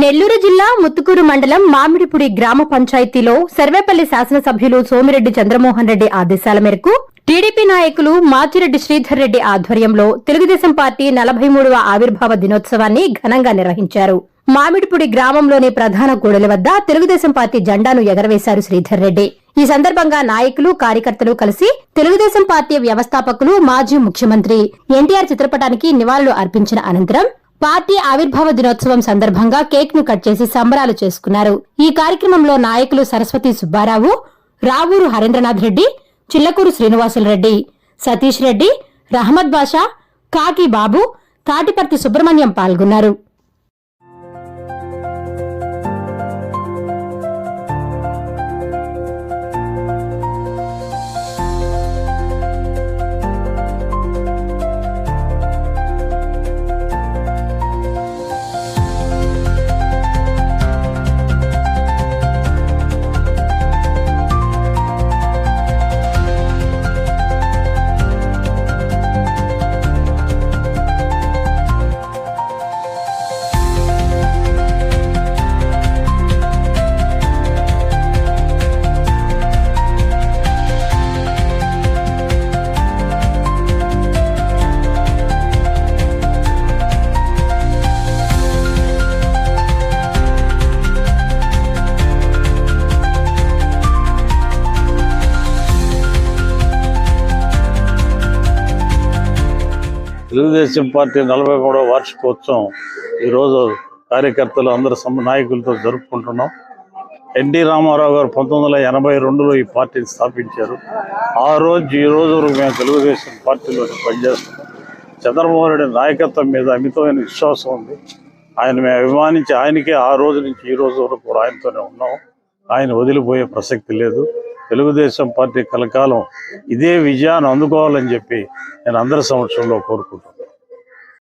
నెల్లూరు జిల్లా ముత్తుకూరు మండలం మామిడిపుడి గ్రామ పంచాయతీలో సర్వేపల్లి శాసనసభ్యులు సోమిరెడ్డి చంద్రమోహన్ రెడ్డి ఆదేశాల మేరకు టీడీపీ నాయకులు మాచిరెడ్డి శ్రీధర్ రెడ్డి ఆధ్వర్యంలో తెలుగుదేశం పార్టీ నలభై మూడవ ఆవిర్భావ దినోత్సవాన్ని ఘనంగా నిర్వహించారు. మామిడిపుడి గ్రామంలోని ప్రధాన కూడలి వద్ద తెలుగుదేశం పార్టీ జెండాను ఎగరవేశారు శ్రీధర్ రెడ్డి. ఈ సందర్భంగా నాయకులు కార్యకర్తలు కలిసి తెలుగుదేశం పార్టీ వ్యవస్థాపకులు మాజీ ముఖ్యమంత్రి ఎన్టీఆర్ చిత్రపటానికి నివాళులు అర్పించిన అనంతరం పార్టీ ఆవిర్భావ దినోత్సవం సందర్భంగా కేక్ను కట్ చేసి సంబరాలు చేసుకున్నారు. ఈ కార్యక్రమంలో నాయకులు సరస్వతి సుబ్బారావు రావూరు హరేంద్రనాథ్ రెడ్డి చిల్లకూరు శ్రీనివాసులు రెడ్డి సతీష్ రెడ్డి రహమద్ బాషా కాకి బాబు తాటిపర్తి సుబ్రహ్మణ్యం పాల్గొన్నారు. తెలుగుదేశం పార్టీ నలభై మూడవ వార్షికోత్సవం ఈరోజు కార్యకర్తలు అందరు సమ నాయకులతో జరుపుకుంటున్నాం. ఎన్టీ రామారావు గారు పంతొమ్మిది వందల ఎనభై రెండులో ఈ పార్టీని స్థాపించారు. ఆ రోజు ఈ రోజు వరకు మేము తెలుగుదేశం పార్టీలో పనిచేస్తున్నాం. చంద్రబాబు నాయుడి నాయకత్వం మీద అమితమైన విశ్వాసం ఉంది. ఆయన మేము అభిమానించి ఆయనకే ఆ రోజు నుంచి ఈ రోజు వరకు కూడా ఆయనతోనే ఉన్నాం. ఆయన వదిలిపోయే ప్రసక్తి లేదు. తెలుగుదేశం పార్టీ కలకాలం ఇదే విజయాన్ని అందుకోవాలని చెప్పి నేను అందరి సంవత్సరంలో కోరుకుంటున్నాను.